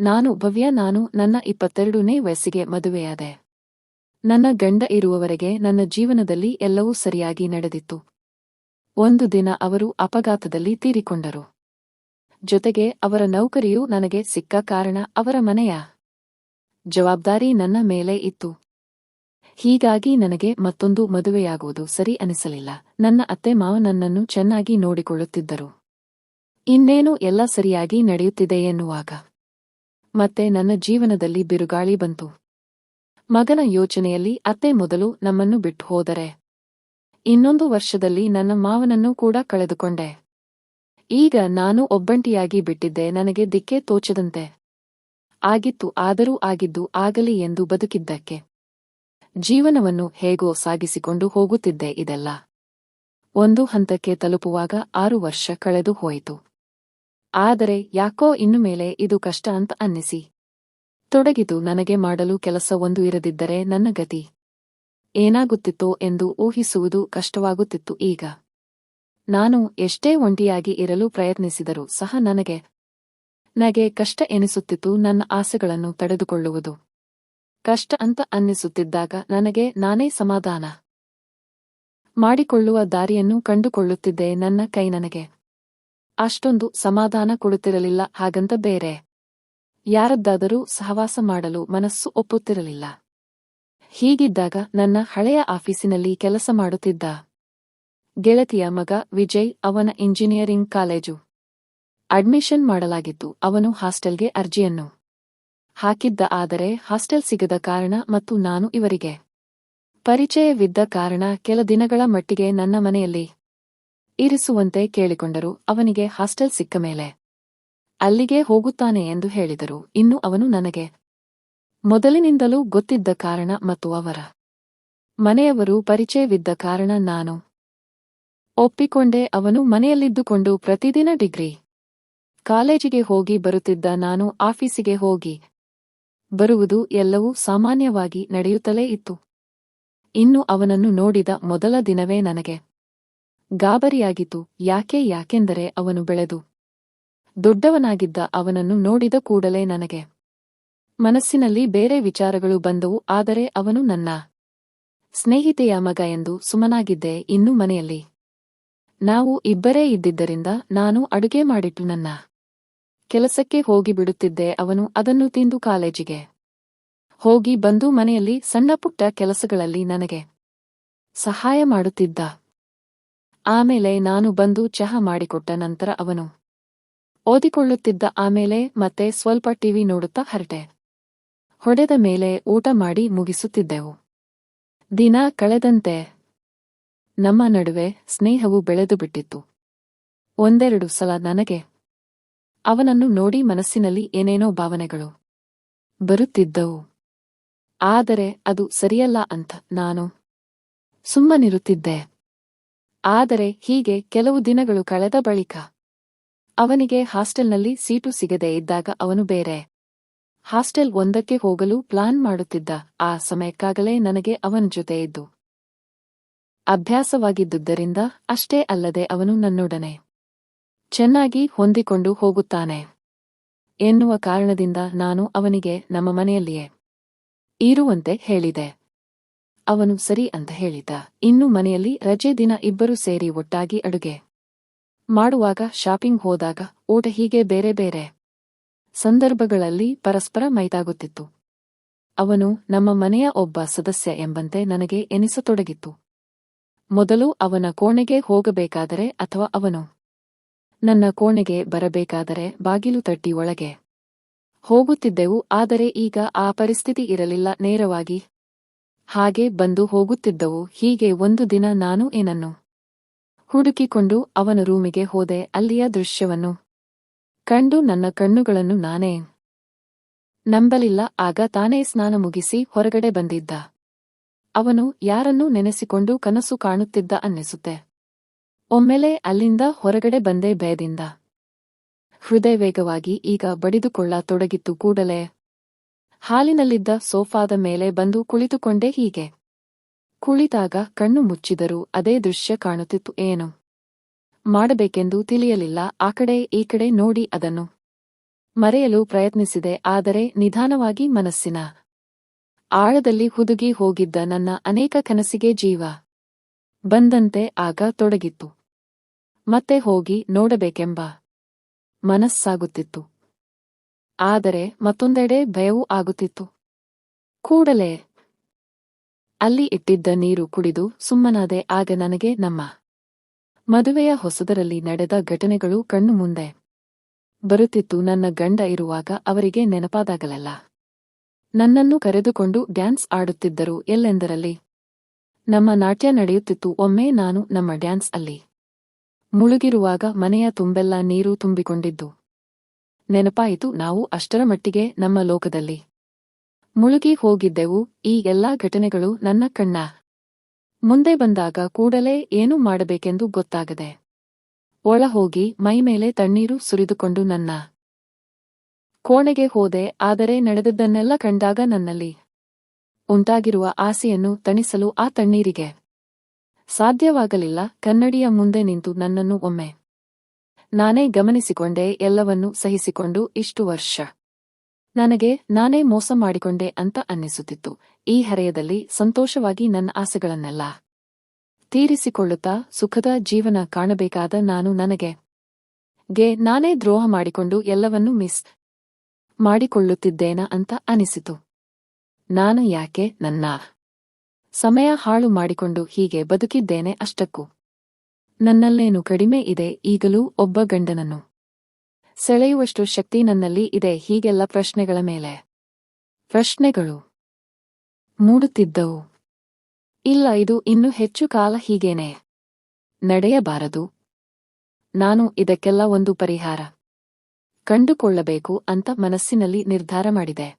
ನಾನು ಭವ್ಯ, ನಾನು ನನ್ನ ಇಪ್ಪತ್ತೆರಡನೇ ವಯಸ್ಸಿಗೆ ಮದುವೆಯಾದೆ. ನನ್ನ ಗಂಡ ಇರುವವರೆಗೆ ನನ್ನ ಜೀವನದಲ್ಲಿ ಎಲ್ಲವೂ ಸರಿಯಾಗಿ ನಡೆದಿತ್ತು. ಒಂದು ದಿನ ಅವರು ಅಪಘಾತದಲ್ಲಿ ತೀರಿಕೊಂಡರು. ಜೊತೆಗೆ ಅವರ ನೌಕರಿಯು ನನಗೆ ಸಿಕ್ಕ ಕಾರಣ ಅವರ ಮನೆಯ ಜವಾಬ್ದಾರಿ ನನ್ನ ಮೇಲೆ ಇತ್ತು. ಹೀಗಾಗಿ ನನಗೆ ಮತ್ತೊಂದು ಮದುವೆಯಾಗುವುದು ಸರಿ ಅನಿಸಲಿಲ್ಲ. ನನ್ನ ಅತ್ತೆ ಮಾವ ನನ್ನನ್ನು ಚೆನ್ನಾಗಿ ನೋಡಿಕೊಳ್ಳುತ್ತಿದ್ದರು. ಇನ್ನೇನು ಎಲ್ಲ ಸರಿಯಾಗಿ ನಡೆಯುತ್ತಿದೆ ಎನ್ನುವಾಗ ಮತ್ತೆ ನನ್ನ ಜೀವನದಲ್ಲಿ ಬಿರುಗಾಳಿ ಬಂತು. ಮಗನ ಯೋಚನೆಯಲ್ಲಿ ಅತ್ತೆ ಮೊದಲು ನಮ್ಮನ್ನು ಬಿಟ್ಟು ಹೋದರೆ. ಇನ್ನೊಂದು ವರ್ಷದಲ್ಲಿ ನನ್ನ ಮಾವನನ್ನು ಕೂಡ ಕಳೆದುಕೊಂಡೆ. ಈಗ ನಾನು ಒಬ್ಬಂಟಿಯಾಗಿ ಬಿಟ್ಟಿದ್ದೆ, ನನಗೆ ದಿಕ್ಕೆ ತೋಚದಂತೆ. ಆಗಿತ್ತು, ಆದರೂ ಆಗಿದ್ದು ಆಗಲಿ ಎಂದು ಬದುಕಿದ್ದಕ್ಕೆ. ಜೀವನವನ್ನು ಹೇಗೋ ಸಾಗಿಸಿಕೊಂಡು ಹೋಗುತ್ತಿದ್ದೆ ಇದೆಲ್ಲ. ಒಂದು ಹಂತಕ್ಕೆ ತಲುಪುವಾಗ ಆರು ವರ್ಷ ಕಳೆದು ಹೋಯಿತು. ಆದರೆ ಯಾಕೋ ಇನ್ನು ಮೇಲೆ ಇದು ಕಷ್ಟ ಅಂತ ಅನ್ನಿಸಿ. ತೊಡಗಿದು ನನಗೆ ಮಾಡಲು ಕೆಲಸ ಒಂದು ಇರದಿದ್ದರೆ ನನ್ನ ಗತಿ. ಏನಾಗುತ್ತಿತ್ತೋ ಎಂದು ಊಹಿಸುವುದು ಕಷ್ಟವಾಗುತ್ತಿತ್ತು ಈಗ. ನಾನು ಎಷ್ಟೇ ಒಂಟಿಯಾಗಿ ಇರಲು ಪ್ರಯತ್ನಿಸಿದರೂ ಸಹ ನನಗೆ ನಗೆ ಕಷ್ಟ ಎನಿಸುತ್ತಿತ್ತು ನನ್ನ ಆಸೆಗಳನ್ನು ತಡೆದುಕೊಳ್ಳುವುದು. ಕಷ್ಟ ಅಂತ ಅನ್ನಿಸುತ್ತಿದ್ದಾಗ ನನಗೆ ನಾನೇ ಸಮಾಧಾನ ಮಾಡಿಕೊಳ್ಳುವ ದಾರಿಯನ್ನು ಕಂಡುಕೊಳ್ಳುತ್ತಿದ್ದೆ ನನ್ನ ಕೈ ನನಗೆ. ಅಷ್ಟೊಂದು ಸಮಾಧಾನ ಕೊಡುತ್ತಿರಲಿಲ್ಲ, ಹಾಗಂತ ಬೇರೆ. ಯಾರದ್ದಾದರೂ ಸಹವಾಸ ಮಾಡಲು ಮನಸ್ಸು ಒಪ್ಪುತ್ತಿರಲಿಲ್ಲ. ಹೀಗಿದ್ದಾಗ ನನ್ನ ಹಳೆಯ ಆಫೀಸಿನಲ್ಲಿ ಕೆಲಸ ಮಾಡುತ್ತಿದ್ದ ಗೆಳತಿಯ ಮಗ ವಿಜಯ್ ಅವನ ಇಂಜಿನಿಯರಿಂಗ್ ಕಾಲೇಜು. ಅಡ್ಮಿಷನ್ ಮಾಡಲಾಗಿತ್ತು, ಅವನು ಹಾಸ್ಟೆಲ್ಗೆ ಅರ್ಜಿಯನ್ನು ಹಾಕಿದ್ದ, ಆದರೆ ಹಾಸ್ಟೆಲ್ ಸಿಗದ ಕಾರಣ ಮತ್ತು ನಾನು ಇವರಿಗೆ ಪರಿಚಯವಿದ್ದ ಕಾರಣ ಕೆಲ ದಿನಗಳ ಮಟ್ಟಿಗೆ ನನ್ನ ಮನೆಯಲ್ಲಿ ಇರಿಸುವಂತೆ ಕೇಳಿಕೊಂಡರು, ಅವನಿಗೆ ಹಾಸ್ಟೆಲ್ ಸಿಕ್ಕ ಮೇಲೆ. ಅಲ್ಲಿಗೆ ಹೋಗುತ್ತಾನೆ ಎಂದು ಹೇಳಿದರು, ಇನ್ನು ಅವನು ನನಗೆ ಮೊದಲಿನಿಂದಲೂ ಗೊತ್ತಿದ್ದ ಕಾರಣ ಮತ್ತು ಅವರ ಮನೆಯವರು ಪರಿಚಯವಿದ್ದ ಕಾರಣ ನಾನು ಒಪ್ಪಿಕೊಂಡೆ, ಅವನು ಮನೆಯಲ್ಲಿದ್ದುಕೊಂಡು ಪ್ರತಿದಿನ ಡಿಗ್ರಿ ಕಾಲೇಜಿಗೆ ಹೋಗಿ ಬರುತ್ತಿದ್ದ ನಾನು ಆಫೀಸಿಗೆ ಹೋಗಿ ಬರುವುದು ಎಲ್ಲವೂ ಸಾಮಾನ್ಯವಾಗಿ ನಡೆಯುತ್ತಲೇ ಇತ್ತು. ಇನ್ನು ಅವನನ್ನು ನೋಡಿದ ಮೊದಲ ದಿನವೇ ನನಗೆ ಗಾಬರಿಯಾಗಿತ್ತು ಯಾಕೆ, ಯಾಕೆಂದರೆ ಅವನು ಬೆಳೆದು ದೊಡ್ಡವನಾಗಿದ್ದ ಅವನನ್ನು ನೋಡಿದ ಕೂಡಲೇ ನನಗೆ ಮನಸ್ಸಿನಲ್ಲಿ ಬೇರೆ ವಿಚಾರಗಳು ಬಂದವು, ಆದರೆ ಅವನು ನನ್ನ ಸ್ನೇಹಿತೆಯ ಮಗ ಎಂದು ಸುಮನಾಗಿದ್ದೆ ಇನ್ನು ಮನೆಯಲ್ಲಿ. ನಾವು ಇಬ್ಬರೇ ಇದ್ದಿದ್ದರಿಂದ ನಾನು ಅಡುಗೆ ಮಾಡಿಟ್ಟು ನನ್ನ ಕೆಲಸಕ್ಕೆ ಹೋಗಿ ಬಿಡುತ್ತಿದ್ದೆ, ಅವನು ಅದನ್ನು ತಿಂದು ಕಾಲೇಜಿಗೆ ಹೋಗಿ ಬಂದು ಮನೆಯಲ್ಲಿ ಸಣ್ಣಪುಟ್ಟ ಕೆಲಸಗಳಲ್ಲಿ ನನಗೆ ಸಹಾಯ ಮಾಡುತ್ತಿದ್ದ. ಆಮೇಲೆ ನಾನು ಬಂದು ಚಹಾ ಮಾಡಿಕೊಟ್ಟ ನಂತರ ಅವನು, ಓದಿಕೊಳ್ಳುತ್ತಿದ್ದ ಆಮೇಲೆ ಮತ್ತೆ ಸ್ವಲ್ಪ ಟಿವಿ ನೋಡುತ್ತಾ ಹರಟೆ. ಹೊಡೆದ ಮೇಲೆ ಊಟ ಮಾಡಿ ಮುಗಿಸುತ್ತಿದ್ದೆವು. ದಿನ ಕಳೆದಂತೆ ನಮ್ಮ ನಡುವೆ ಸ್ನೇಹವು ಬೆಳೆದು ಬಿಟ್ಟಿತ್ತು. ಒಂದೆರಡು ಸಲ ನನಗೆ ಅವನನ್ನು ನೋಡಿ ಮನಸ್ಸಿನಲ್ಲಿ ಏನೇನೋ ಭಾವನೆಗಳು ಬರುತ್ತಿದ್ದವು. ಆದರೆ ಅದು ಸರಿಯಲ್ಲ ಅಂತ ನಾನು ಸುಮ್ಮನಿರುತ್ತಿದ್ದೆ. ಆದರೆ ಹೀಗೆ ಕೆಲವು ದಿನಗಳು ಕಳೆದ ಬಳಿಕ ಅವನಿಗೆ ಹಾಸ್ಟೆಲ್ನಲ್ಲಿ ಸೀಟು ಸಿಗದೇ ಇದ್ದಾಗ ಅವನು ಬೇರೆ ಹಾಸ್ಟೆಲ್ ಒಂದಕ್ಕೆ ಹೋಗಲು ಪ್ಲಾನ್ ಮಾಡುತ್ತಿದ್ದ ಆ ಸಮಯಕ್ಕಾಗಲೇ ನನಗೆ ಅವನ ಜೊತೆ ಇದ್ದು ಅಭ್ಯಾಸವಾಗಿದ್ದುದರಿಂದ ಅಷ್ಟೇ ಅಲ್ಲದೆ ಅವನು ನನ್ನೊಡನೆ ಚೆನ್ನಾಗಿ ಹೊಂದಿಕೊಂಡು ಹೋಗುತ್ತಾನೆ ಎನ್ನುವ ಕಾರಣದಿಂದ ನಾನು ಅವನಿಗೆ ನಮ್ಮ ಮನೆಯಲ್ಲಿಯೇ ಇರುವಂತೆ ಹೇಳಿದೆ. ಅವನು ಸರಿ ಅಂತ ಹೇಳಿದ. ಇನ್ನು ಮನೆಯಲ್ಲಿ ರಜೆ ದಿನ ಇಬ್ಬರು ಸೇರಿ ಒಟ್ಟಾಗಿ ಅಡುಗೆ ಮಾಡುವಾಗ ಶಾಪಿಂಗ್ ಹೋದಾಗ ಊಟ ಹೀಗೆ ಬೇರೆ ಬೇರೆ ಸಂದರ್ಭಗಳಲ್ಲಿ ಪರಸ್ಪರ ಮೈತಾಗುತ್ತಿತ್ತು ಅವನು, ನಮ್ಮ ಮನೆಯ ಒಬ್ಬ ಸದಸ್ಯ ಎಂಬಂತೆ ನನಗೆ ಎನಿಸತೊಡಗಿತ್ತು. ಮೊದಲು ಅವನ ಕೋಣೆಗೆ ಹೋಗಬೇಕಾದರೆ ಅಥವಾ ಅವನು ನನ್ನ ಕೋಣೆಗೆ ಬರಬೇಕಾದರೆ ಬಾಗಿಲು ತಟ್ಟಿ ಒಳಗೆ ಹೋಗುತ್ತಿದ್ದೆವು, ಆದರೆ ಈಗ ಆ ಪರಿಸ್ಥಿತಿ ಇರಲಿಲ್ಲ, ನೇರವಾಗಿ ಹಾಗೆ ಬಂದು ಹೋಗುತ್ತಿದ್ದವು. ಹೀಗೆ ಒಂದು ದಿನ ನಾನು ಏನನ್ನು ಹುಡುಕಿಕೊಂಡು ಅವನ ರೂಮಿಗೆ ಹೋದೆ. ಅಲ್ಲಿಯ ದೃಶ್ಯವನ್ನು ಕಂಡು ನನ್ನ ಕಣ್ಣುಗಳನ್ನು ನಾನೇ ನಂಬಲಿಲ್ಲ. ಆಗ ತಾನೇ ಸ್ನಾನ ಮುಗಿಸಿ ಹೊರಗಡೆ ಬಂದಿದ್ದ. ಅವನು ಯಾರನ್ನೂ ನೆನೆಸಿಕೊಂಡು ಕನಸು ಕಾಣುತ್ತಿದ್ದ ಅನ್ನಿಸುತ್ತೆ. ಒಮ್ಮೆಲೆ ಅಲ್ಲಿಂದ ಹೊರಗಡೆ ಬಂದೆ ಭಯದಿಂದ. ಹೃದಯ ವೇಗವಾಗಿ ಈಗ ಬಡಿದುಕೊಳ್ಳ ತೊಡಗಿತ್ತು ಕೂಡಲೇ. ಹಾಲಿನಲ್ಲಿದ್ದ ಸೋಫಾದ ಮೇಲೆ ಬಂದು ಕುಳಿತುಕೊಂಡೆ ಹೀಗೆ. ಕುಳಿತಾಗ ಕಣ್ಣು ಮುಚ್ಚಿದರೂ ಅದೇ ದೃಶ್ಯ ಕಾಣುತ್ತಿತ್ತು ಏನು? ಮಾಡಬೇಕೆಂದು ತಿಳಿಯಲಿಲ್ಲ, ಆ ಕಡೆ ಈ ಕಡೆ ನೋಡಿ ಅದನ್ನು. ಮರೆಯಲು ಪ್ರಯತ್ನಿಸಿದೆ, ಆದರೆ ನಿಧಾನವಾಗಿ ಮನಸ್ಸಿನ ಆಳದಲ್ಲಿ ಹುದುಗಿ ಹೋಗಿದ್ದ ನನ್ನ ಅನೇಕ ಕನಸಿಗೆ ಜೀವ. ಬಂದಂತೆ ಆಗ ತೊಡಗಿತ್ತು. ಮತ್ತೆ ಹೋಗಿ ನೋಡಬೇಕೆಂಬ ಮನಸ್ಸಾಗುತ್ತಿತ್ತು. ಆದರೆ ಮತ್ತೊಂದೆಡೆ ಭಯವೂ ಆಗುತ್ತಿತ್ತು. ಕೂಡಲೇ ಅಲ್ಲಿ ಇಟ್ಟಿದ್ದ ನೀರು ಕುಡಿದು ಸುಮ್ಮನಾದೆ, ಆಗ ನನಗೆ ನಮ್ಮ ಮದುವೆಯ ಹೊಸದರಲ್ಲಿ ನಡೆದ ಘಟನೆಗಳು ಕಣ್ಣು ಮುಂದೆ ಬರುತ್ತಿತ್ತು. ನನ್ನ ಗಂಡ ಇರುವಾಗ ಅವರಿಗೆ ನೆನಪಾದಾಗಲಲ್ಲ. ನನ್ನನ್ನು ಕರೆದುಕೊಂಡು ಡ್ಯಾನ್ಸ್ ಆಡುತ್ತಿದ್ದರು. ಎಲ್ಲೆಂದರಲ್ಲಿ? ನಮ್ಮ ನಾಟ್ಯ ನಡೆಯುತ್ತಿತ್ತು. ಒಮ್ಮೆ ನಾನು ನಮ್ಮ ಡ್ಯಾನ್ಸ್ ಅಲ್ಲಿ ಮುಳುಗಿರುವಾಗ ಮನೆಯ ತುಂಬೆಲ್ಲ ನೀರು ತುಂಬಿಕೊಂಡಿದ್ದು. ನೆನಪಾಯಿತು ನಾವು ಅಷ್ಟರ ಮಟ್ಟಿಗೆ ನಮ್ಮ ಲೋಕದಲ್ಲಿ. ಮುಳುಗಿ ಹೋಗಿದ್ದೆವು, ಈ ಎಲ್ಲಾ ಘಟನೆಗಳು ನನ್ನ ಕಣ್ಣ. ಮುಂದೆ ಬಂದಾಗ ಕೂಡಲೇ ಏನು ಮಾಡಬೇಕೆಂದು ಗೊತ್ತಾಗದೆ. ಒಳ ಹೋಗಿ ಮೈಮೇಲೆ ತಣ್ಣೀರು ಸುರಿದುಕೊಂಡು ನನ್ನ ಕೋಣೆಗೆ ಹೋದೆ, ಆದರೆ ನಡೆದದ್ದನ್ನೆಲ್ಲ ಕಂಡಾಗ ನನ್ನಲ್ಲಿ ಉಂಟಾಗಿರುವ ಆಸೆಯನ್ನು ತಣಿಸಲು ಆ ತಣ್ಣೀರಿಗೆ ಸಾಧ್ಯವಾಗಲಿಲ್ಲ, ಕನ್ನಡಿಯ ಮುಂದೆ ನಿಂತು ನನ್ನನ್ನು ಒಮ್ಮೆ ನಾನೇ ಗಮನಿಸಿಕೊಂಡೆ ಎಲ್ಲವನ್ನೂ ಸಹಿಸಿಕೊಂಡು ಇಷ್ಟು ವರ್ಷ. ನನಗೆ ನಾನೇ ಮೋಸ ಮಾಡಿಕೊಂಡೆ ಅಂತ ಅನ್ನಿಸುತ್ತಿತ್ತು. ಈ ಹರೆಯದಲ್ಲಿ ಸಂತೋಷವಾಗಿ ನನ್ನ ಆಸೆಗಳನ್ನೆಲ್ಲ ತೀರಿಸಿಕೊಳ್ಳುತ್ತಾ ಸುಖದ ಜೀವನ ಕಾಣಬೇಕಾದ ನಾನು ನನಗೆ ಗೆ ನಾನೇ ದ್ರೋಹ ಮಾಡಿಕೊಂಡು ಎಲ್ಲವನ್ನೂ ಮಿಸ್ ಮಾಡಿಕೊಳ್ಳುತ್ತಿದ್ದೇನ ಅಂತ ಅನಿಸಿತು ನಾನು ಯಾಕೆ ನನ್ನ ಸಮಯ ಹಾಳು ಮಾಡಿಕೊಂಡು ಹೀಗೆ ಬದುಕಿದ್ದೇನೆ ಅಷ್ಟಕ್ಕೂ. ನನ್ನಲ್ಲೇನು ಕಡಿಮೆ ಇದೆ? ಈಗಲೂ ಒಬ್ಬ ಗಂಡನನ್ನು ಸೆಳೆಯುವಷ್ಟು ಶಕ್ತಿ ನನ್ನಲ್ಲಿ ಇದೆ. ಹೀಗೆಲ್ಲ ಪ್ರಶ್ನೆಗಳ ಮೇಲೆ. ಪ್ರಶ್ನೆಗಳು ಮೂಡುತ್ತಿದ್ದವು. ಇಲ್ಲ, ಇದು ಇನ್ನು ಹೆಚ್ಚು ಕಾಲ ಹೀಗೇನೆ ನಡೆಯಬಾರದು. ನಾನು ಇದಕ್ಕೆಲ್ಲ ಒಂದು ಪರಿಹಾರ ಕಂಡುಕೊಳ್ಳಬೇಕು ಅಂತ ಮನಸ್ಸಿನಲ್ಲಿ ನಿರ್ಧಾರ ಮಾಡಿದೆ.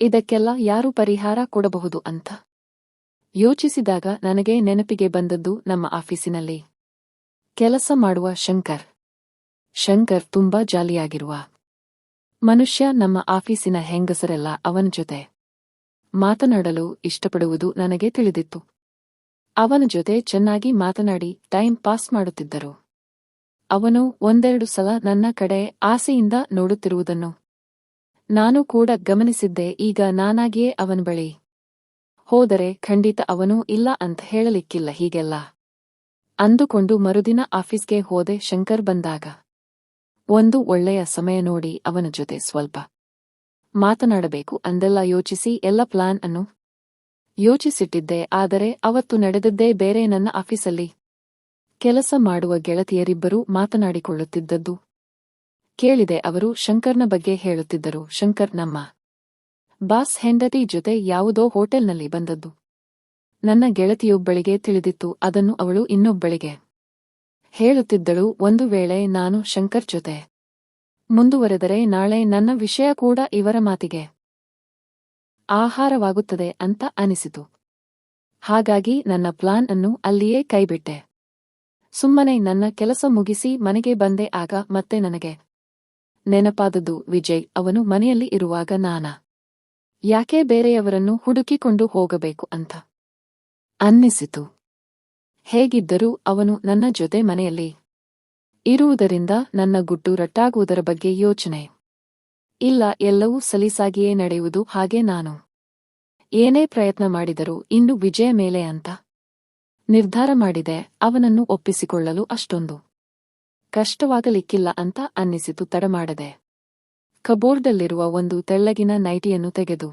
ಇದಕ್ಕೆಲ್ಲ ಯಾರು ಪರಿಹಾರ ಕೊಡಬಹುದು ಅಂತ ಯೋಚಿಸಿದಾಗ ನನಗೆ ನೆನಪಿಗೆ ಬಂದದ್ದು ನಮ್ಮ ಆಫೀಸಿನಲ್ಲಿ. ಕೆಲಸ ಮಾಡುವ ಶಂಕರ್. ಶಂಕರ್ ತುಂಬಾ ಜಾಲಿಯಾಗಿರುವ. ಮನುಷ್ಯ ನಮ್ಮ ಆಫೀಸಿನ ಹೆಂಗಸರೆಲ್ಲ ಅವನ ಜೊತೆ. ಮಾತನಾಡಲು ಇಷ್ಟಪಡುವುದು ನನಗೆ ತಿಳಿದಿತ್ತು. ಅವನ ಜೊತೆ ಚೆನ್ನಾಗಿ ಮಾತನಾಡಿ ಟೈಮ್ ಪಾಸ್ ಮಾಡುತ್ತಿದ್ದರು. ಅವನು ಒಂದೆರಡು ಸಲ ನನ್ನ ಕಡೆ ಆಸೆಯಿಂದ ನೋಡುತ್ತಿರುವುದನ್ನು. ನಾನು ಕೂಡ ಗಮನಿಸಿದ್ದೆ ಈಗ ನಾನಾಗಿಯೇ ಅವನ ಬಳಿ. ಹೋದರೆ ಖಂಡಿತ ಅವನು ಇಲ್ಲ ಅಂತ ಹೇಳಲಿಕ್ಕಿಲ್ಲ ಹೀಗೆಲ್ಲ. ಅಂದುಕೊಂಡು ಮರುದಿನ ಆಫೀಸ್ಗೆ ಹೋದೆ ಶಂಕರ್ ಬಂದಾಗ. ಒಂದು ಒಳ್ಳೆಯ ಸಮಯ ನೋಡಿ ಅವನ ಜೊತೆ ಸ್ವಲ್ಪ ಮಾತನಾಡಬೇಕು ಅಂದೆಲ್ಲ ಯೋಚಿಸಿ ಎಲ್ಲ ಪ್ಲಾನ್ ಅನ್ನು ಯೋಚಿಸಿಟ್ಟಿದ್ದೆ, ಆದರೆ ಅವತ್ತು ನಡೆದದ್ದೇ ಬೇರೆ ನನ್ನ ಆಫೀಸಲ್ಲಿ ಕೆಲಸ ಮಾಡುವ ಗೆಳತಿಯರಿಬ್ಬರೂ ಮಾತನಾಡಿಕೊಳ್ಳುತ್ತಿದ್ದದ್ದು. ಕೇಳಿದೆ ಅವರು ಶಂಕರ್ನ ಬಗ್ಗೆ ಹೇಳುತ್ತಿದ್ದರು, ಶಂಕರ್, ನಮ್ಮ ಬಾಸ್ ಹೆಂಡತಿ ಜೊತೆ ಯಾವುದೋ ಹೋಟೆಲ್ನಲ್ಲಿ ಬಂದದ್ದು. ನನ್ನ ಗೆಳತಿಯೊಬ್ಬಳಿಗೆ ತಿಳಿದಿತ್ತು, ಅದನ್ನು ಅವಳು ಇನ್ನೊಬ್ಬಳಿಗೆ ಹೇಳುತ್ತಿದ್ದಳು, ಒಂದು ವೇಳೆ ನಾನು ಶಂಕರ್ ಜೊತೆ ಮುಂದುವರೆದರೆ ನಾಳೆ ನನ್ನ ವಿಷಯ ಕೂಡ ಇವರ ಮಾತಿಗೆ ಆಹಾರವಾಗುತ್ತದೆ ಅಂತ ಅನಿಸಿತು. ಹಾಗಾಗಿ ನನ್ನ ಪ್ಲಾನ್ ಅನ್ನು ಅಲ್ಲಿಯೇ ಕೈಬಿಟ್ಟೆ. ಸುಮ್ಮನೆ ನನ್ನ ಕೆಲಸ ಮುಗಿಸಿ ಮನೆಗೆ ಬಂದೆ, ಆಗ ಮತ್ತೆ ನನಗೆ ನೆನಪಾದದ್ದು ವಿಜಯ್, ಅವನು ಮನೆಯಲ್ಲಿ ಇರುವಾಗ ನಾನ, ಯಾಕೆ ಬೇರೆಯವರನ್ನು ಹುಡುಕಿಕೊಂಡು ಹೋಗಬೇಕು? ಅಂತ. ಅನ್ನಿಸಿತು. ಹೇಗಿದ್ದರೂ ಅವನು ನನ್ನ ಜೊತೆ ಮನೆಯಲ್ಲಿ ಇರುವುದರಿಂದ ನನ್ನ ಗುಟ್ಟು ರಟ್ಟಾಗುವುದರ ಬಗ್ಗೆ ಯೋಚನೆ. ಇಲ್ಲ, ಎಲ್ಲವೂ ಸಲೀಸಾಗಿಯೇ ನಡೆಯುವುದು ಹಾಗೆ ನಾನು. ಏನೇ ಪ್ರಯತ್ನ ಮಾಡಿದರೂ ಇನ್ನು ವಿಜಯ ಮೇಲೆ ಅಂತ ನಿರ್ಧಾರ ಮಾಡಿದೆ, ಅವನನ್ನು ಒಪ್ಪಿಸಿಕೊಳ್ಳಲು ಅಷ್ಟೊಂದು ಕಷ್ಟವಾಗಲಿಕ್ಕಿಲ್ಲ ಅಂತ ಅನ್ನಿಸಿತು ತಡಮಾಡದೆ ಕಬೋರ್ಡಲ್ಲಿರುವ ಒಂದು ತೆಳ್ಳಗಿನ ನೈಟಿಯನ್ನು ತೆಗೆದು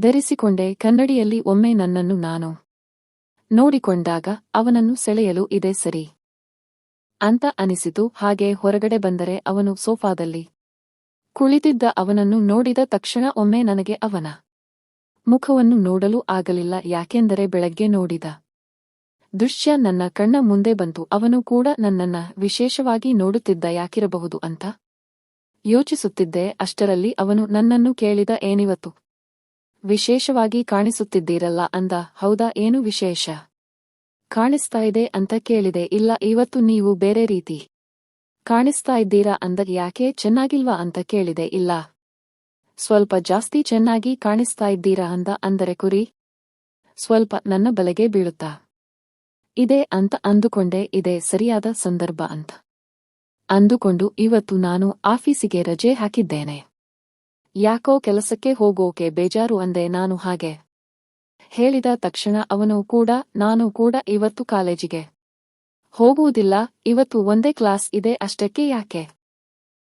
ಧರಿಸಿಕೊಂಡೆ, ಕನ್ನಡಿಯಲ್ಲಿ ಒಮ್ಮೆ ನನ್ನನ್ನು ನಾನು ನೋಡಿಕೊಂಡಾಗ ಅವನನ್ನು ಸೆಳೆಯಲು ಇದೆ ಸರಿ. ಅಂತ ಅನಿಸಿತು, ಹಾಗೆ ಹೊರಗಡೆ ಬಂದರೆ ಅವನು ಸೋಫಾದಲ್ಲಿ ಕುಳಿತಿದ್ದ ಅವನನ್ನು ನೋಡಿದ ತಕ್ಷಣ ಒಮ್ಮೆ ನನಗೆ ಅವನ ಮುಖವನ್ನು ನೋಡಲು ಆಗಲಿಲ್ಲ, ಯಾಕೆಂದರೆ ಬೆಳಗ್ಗೆ ನೋಡಿದ ದೃಶ್ಯ ನನ್ನ ಕಣ್ಣ ಮುಂದೆ ಬಂತು, ಅವನು ಕೂಡ ನನ್ನನ್ನ ವಿಶೇಷವಾಗಿ ನೋಡುತ್ತಿದ್ದ ಯಾಕಿರಬಹುದು ಅಂತ ಯೋಚಿಸುತ್ತಿದ್ದೆ, ಅಷ್ಟರಲ್ಲಿ ಅವನು ನನ್ನನ್ನು ಕೇಳಿದ, ಏನಿವತ್ತು? ವಿಶೇಷವಾಗಿ ಕಾಣಿಸುತ್ತಿದ್ದೀರಲ್ಲ ಅಂದ. ಹೌದಾ, ಏನು ವಿಶೇಷ? ಕಾಣಿಸ್ತಾ ಇದೆ ಅಂತ ಕೇಳಿದೆ. ಇಲ್ಲ, ಇವತ್ತು ನೀವು ಬೇರೆ ರೀತಿ ಕಾಣಿಸ್ತಾ ಇದ್ದೀರಾ ಅಂದ. ಯಾಕೆ, ಚೆನ್ನಾಗಿಲ್ವಾ ಅಂತ ಕೇಳಿದೆ. ಇಲ್ಲ. ಸ್ವಲ್ಪ ಜಾಸ್ತಿ ಚೆನ್ನಾಗಿ ಕಾಣಿಸ್ತಾ ಇದ್ದೀರಾ ಅಂದ. ಅಂದರೆ ಕುರಿ? ಸ್ವಲ್ಪ ನನ್ನ ಬಲೆಗೆ ಬೀಳುತ್ತಾ? ಇದೆ ಅಂತ ಅಂದುಕೊಂಡೆ. ಇದೆ, ಸರಿಯಾದ ಸಂದರ್ಭ ಅಂತ ಅಂದುಕೊಂಡು ಇವತ್ತು ನಾನು ಆಫೀಸಿಗೆ ರಜೆ ಹಾಕಿದ್ದೇನೆ. ಯಾಕೋ ಕೆಲಸಕ್ಕೆ ಹೋಗೋಕೆ ಬೇಜಾರು ಅಂದೆ ನಾನು ಹಾಗೆ. ಹೇಳಿದ ತಕ್ಷಣ ಅವನು ಕೂಡ, ನಾನು ಕೂಡ ಇವತ್ತು ಕಾಲೇಜಿಗೆ ಹೋಗುವುದಿಲ್ಲ, ಇವತ್ತು ಒಂದೇ ಕ್ಲಾಸ್ ಇದೆ ಅಷ್ಟಕ್ಕೆ ಯಾಕೆ?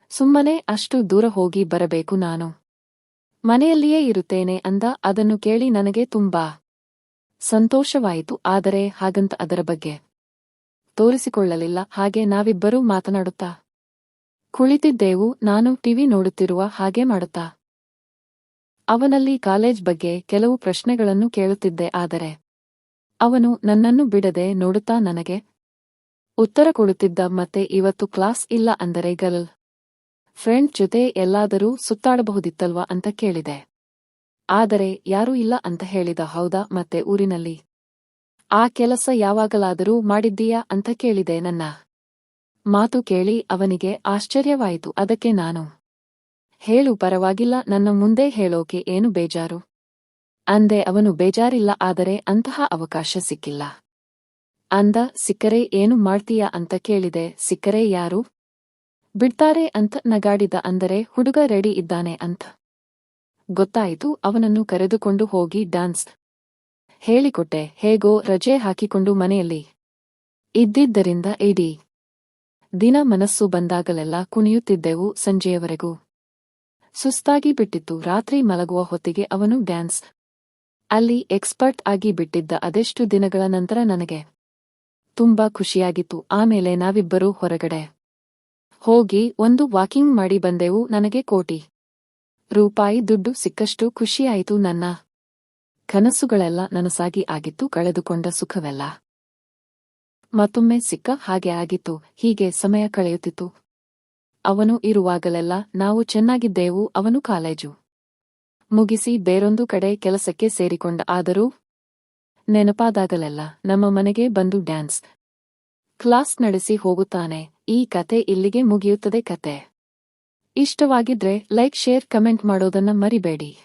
ಸುಮ್ಮನೆ ಅಷ್ಟು ದೂರ ಹೋಗಿ ಬರಬೇಕು ನಾನು. ಮನೆಯಲ್ಲಿಯೇ ಇರುತ್ತೇನೆ ಅಂದ, ಅದನ್ನು ಕೇಳಿ ನನಗೆ ತುಂಬಾ ಸಂತೋಷವಾಯಿತು, ಆದರೆ ಹಾಗಂತ ಅದರ ಬಗ್ಗೆ ತೋರಿಸಿಕೊಳ್ಳಲಿಲ್ಲ, ಹಾಗೆ ನಾವಿಬ್ಬರೂ ಮಾತನಾಡುತ್ತಾ ಕುಳಿತಿದ್ದೆವು, ನಾನು ಟಿವಿ ನೋಡುತ್ತಿರುವ ಹಾಗೆ ಮಾಡುತ್ತಾ ಅವನಲ್ಲಿ ಕಾಲೇಜ್ ಬಗ್ಗೆ ಕೆಲವು ಪ್ರಶ್ನೆಗಳನ್ನು ಕೇಳುತ್ತಿದ್ದೆ, ಆದರೆ ಅವನು ನನ್ನನ್ನು ಬಿಡದೆ ನೋಡುತ್ತಾ ನನಗೆ ಉತ್ತರ ಕೊಡುತ್ತಿದ್ದ, ಮತ್ತೆ ಇವತ್ತು ಕ್ಲಾಸ್ ಇಲ್ಲ ಅಂದರೆ ಗರ್ಲ್ ಫ್ರೆಂಡ್ ಜೊತೆ ಎಲ್ಲಾದರೂ ಸುತ್ತಾಡಬಹುದಿತ್ತಲ್ವಾ? ಅಂತ ಕೇಳಿದೆ. ಆದರೆ ಯಾರೂ ಇಲ್ಲ ಅಂತ ಹೇಳಿದ, ಹೌದಾ? ಮತ್ತೆ ಊರಿನಲ್ಲಿ ಆ ಕೆಲಸ ಯಾವಾಗಲಾದರೂ ಮಾಡಿದ್ದೀಯಾ? ಅಂತ ಕೇಳಿದೆ ನನ್ನ ಮಾತು ಕೇಳಿ ಅವನಿಗೆ ಆಶ್ಚರ್ಯವಾಯಿತು. ಅದಕ್ಕೆ ನಾನು ಹೇಳು, ಪರವಾಗಿಲ್ಲ, ನನ್ನ ಮುಂದೆ ಹೇಳೋಕೆ ಏನು ಬೇಜಾರು? ಅಂದೆ, ಅವನು ಬೇಜಾರಿಲ್ಲ, ಆದರೆ ಅಂತಹ ಅವಕಾಶ ಸಿಕ್ಕಿಲ್ಲ. ಅಂದ, ಸಿಕ್ಕರೆ ಏನು ಮಾಡ್ತೀಯಾ ಅಂತ ಕೇಳಿದೆ, ಸಿಕ್ಕರೆ ಯಾರು? ಬಿಡ್ತಾರೆ ಅಂತ ನಗಾಡಿದ, ಅಂದರೆ ಹುಡುಗ ರೆಡಿ ಇದ್ದಾನೆ ಅಂತ. ಗೊತ್ತಾಯಿತು, ಅವನನ್ನು ಕರೆದುಕೊಂಡು ಹೋಗಿ ಡ್ಯಾನ್ಸ್ ಹೇಳಿಕೊಟ್ಟೆ, ಹೇಗೋ ರಜೆ ಹಾಕಿಕೊಂಡು ಮನೆಯಲ್ಲಿ ಇದ್ದಿದ್ದರಿಂದ, ಇಡೀ ದಿನ ಮನಸ್ಸು ಬಂದಾಗಲೆಲ್ಲ ಕುಣಿಯುತ್ತಿದ್ದೆವು ಸಂಜೆಯವರೆಗೂ. ಸುಸ್ತಾಗಿ ಬಿಟ್ಟಿತ್ತು. ರಾತ್ರಿ ಮಲಗುವ ಹೊತ್ತಿಗೆ ಅವನು ಡ್ಯಾನ್ಸ್ ಅಲ್ಲಿ ಎಕ್ಸ್ಪರ್ಟ್ ಆಗಿ ಬಿಟ್ಟಿದ್ದ ಅದೆಷ್ಟು ದಿನಗಳ ನಂತರ ನನಗೆ ತುಂಬಾ ಖುಷಿಯಾಗಿತ್ತು. ಆಮೇಲೆ ನಾವಿಬ್ಬರೂ ಹೊರಗಡೆ ಹೋಗಿ ಒಂದು ವಾಕಿಂಗ್ ಮಾಡಿ ಬಂದೆವು. ನನಗೆ ಕೋಟಿ ರೂಪಾಯಿ ದುಡ್ಡು ಸಿಕ್ಕಷ್ಟು ಖುಷಿಯಾಯಿತು ನನ್ನ ಕನಸುಗಳೆಲ್ಲ ನನಸಾಗಿ ಆಗಿತ್ತು. ಕಳೆದುಕೊಂಡ ಸುಖವೆಲ್ಲ ಮತ್ತೊಮ್ಮೆ ಸಿಕ್ಕ ಹಾಗೆ ಆಗಿತ್ತು. ಹೀಗೆ ಸಮಯ ಕಳೆಯುತ್ತಿತ್ತು. ಅವನು ಇರುವಾಗಲೆಲ್ಲ ನಾವು ಚೆನ್ನಾಗಿದ್ದೇವು, ಅವನು ಕಾಲೇಜು. ಮುಗಿಸಿ ಬೇರೊಂದು ಕಡೆ ಕೆಲಸಕ್ಕೆ ಸೇರಿಕೊಂಡ ಆದರೂ ನೆನಪಾದಾಗಲೆಲ್ಲ ನಮ್ಮ ಮನೆಗೆ ಬಂದು ಡ್ಯಾನ್ಸ್ ಕ್ಲಾಸ್ ನಡೆಸಿ ಹೋಗುತ್ತಾನೆ. ಈ ಕತೆ ಇಲ್ಲಿಗೆ ಮುಗಿಯುತ್ತದೆ ಕತೆ. ಇಷ್ಟವಾಗಿದ್ರೆ ಲೈಕ್, ಶೇರ್, ಕಮೆಂಟ್ ಮಾಡೋದನ್ನ ಮರಿಬೇಡಿ.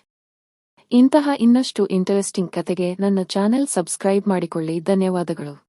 ಇಂತಹ ಇನ್ನಷ್ಟು ಇಂಟರೆಸ್ಟಿಂಗ್ ಕತೆಗೆ ನನ್ನ ಚಾನೆಲ್ ಸಬ್ಸ್ಕ್ರೈಬ್ ಮಾಡಿಕೊಳ್ಳಿ. ಧನ್ಯವಾದಗಳು.